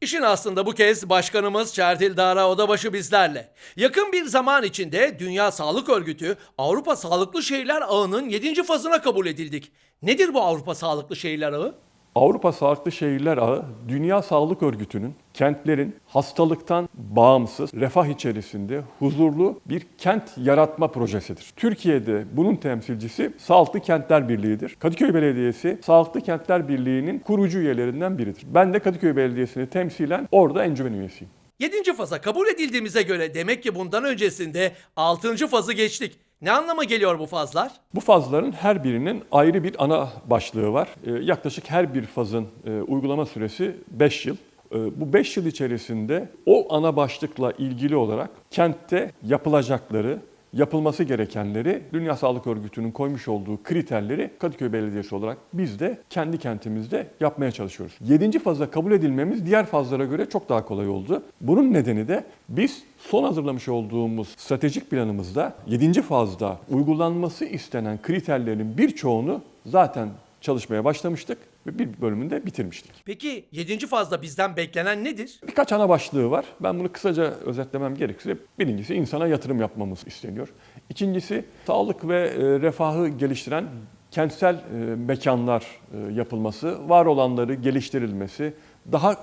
İşin aslında bu kez başkanımız Çertil Dara Odabaşı bizlerle. Yakın bir zaman içinde Dünya Sağlık Örgütü Avrupa Sağlıklı Şehirler Ağı'nın 7. fazına kabul edildik. Nedir bu Avrupa Sağlıklı Şehirler Ağı? Avrupa Sağlıklı Şehirler Ağı, Dünya Sağlık Örgütü'nün kentlerin hastalıktan bağımsız, refah içerisinde huzurlu bir kent yaratma projesidir. Türkiye'de bunun temsilcisi Sağlıklı Kentler Birliği'dir. Kadıköy Belediyesi Sağlıklı Kentler Birliği'nin kurucu üyelerinden biridir. Ben de Kadıköy Belediyesi'ni temsilen orada encümen üyesiyim. 7. faza kabul edildiğimize göre demek ki bundan öncesinde 6. fazı geçtik. Ne anlama geliyor bu fazlar? Bu fazların her birinin ayrı bir ana başlığı var. Ee, yaklaşık her bir fazın e, uygulama süresi 5 yıl. Ee, bu 5 yıl içerisinde o ana başlıkla ilgili olarak kentte yapılacakları, yapılması gerekenleri Dünya Sağlık Örgütü'nün koymuş olduğu kriterleri Kadıköy Belediyesi olarak biz de kendi kentimizde yapmaya çalışıyoruz. 7. fazla kabul edilmemiz diğer fazlara göre çok daha kolay oldu. Bunun nedeni de biz son hazırlamış olduğumuz stratejik planımızda 7. fazda uygulanması istenen kriterlerin birçoğunu zaten çalışmaya başlamıştık ve bir bölümünde bitirmiştik. Peki 7. fazda bizden beklenen nedir? Birkaç ana başlığı var. Ben bunu kısaca özetlemem gerekirse birincisi insana yatırım yapmamız isteniyor. İkincisi sağlık ve e, refahı geliştiren kentsel e, mekanlar e, yapılması, var olanları geliştirilmesi, daha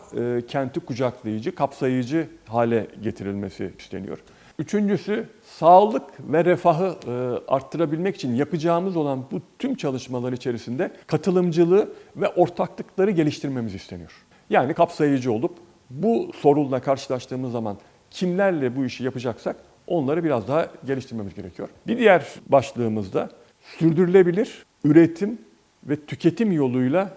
kenti kucaklayıcı, kapsayıcı hale getirilmesi isteniyor. Üçüncüsü sağlık ve refahı e, arttırabilmek için yapacağımız olan bu tüm çalışmalar içerisinde katılımcılığı ve ortaklıkları geliştirmemiz isteniyor. Yani kapsayıcı olup bu sorunla karşılaştığımız zaman kimlerle bu işi yapacaksak onları biraz daha geliştirmemiz gerekiyor. Bir diğer başlığımızda sürdürülebilir üretim ve tüketim yoluyla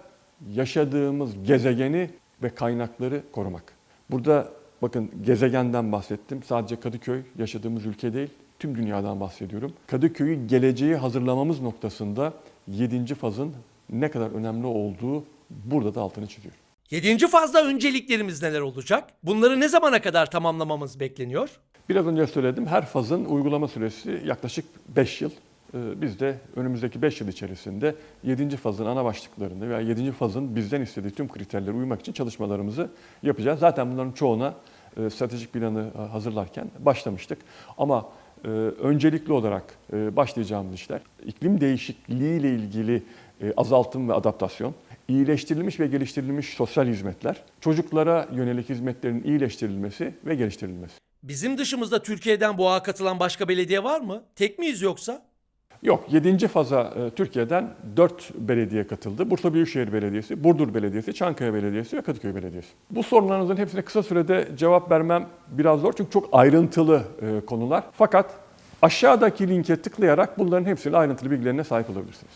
yaşadığımız gezegeni ve kaynakları korumak. Burada bakın gezegenden bahsettim. Sadece Kadıköy yaşadığımız ülke değil, tüm dünyadan bahsediyorum. Kadıköy'ü geleceği hazırlamamız noktasında 7. fazın ne kadar önemli olduğu burada da altını çiziyor. 7. fazda önceliklerimiz neler olacak? Bunları ne zamana kadar tamamlamamız bekleniyor? Biraz önce söyledim her fazın uygulama süresi yaklaşık 5 yıl. Ee, Biz de önümüzdeki 5 yıl içerisinde 7. fazın ana başlıklarında veya 7. fazın bizden istediği tüm kriterlere uymak için çalışmalarımızı yapacağız. Zaten bunların çoğuna e, stratejik planı e, hazırlarken başlamıştık. Ama e, öncelikli olarak başlayacağımız işler iklim değişikliği ile ilgili azaltım ve adaptasyon, iyileştirilmiş ve geliştirilmiş sosyal hizmetler, çocuklara yönelik hizmetlerin iyileştirilmesi ve geliştirilmesi. Bizim dışımızda Türkiye'den bu ağa katılan başka belediye var mı? Tek miyiz yoksa? Yok, 7. faza e, Türkiye'den 4 belediye katıldı. Bursa Büyükşehir Belediyesi, Burdur Belediyesi, Çankaya Belediyesi ve Kadıköy Belediyesi. Bu sorularınızın hepsine kısa sürede cevap vermem biraz zor çünkü çok ayrıntılı e, konular. Fakat aşağıdaki linke tıklayarak bunların hepsinin ayrıntılı bilgilerine sahip olabilirsiniz.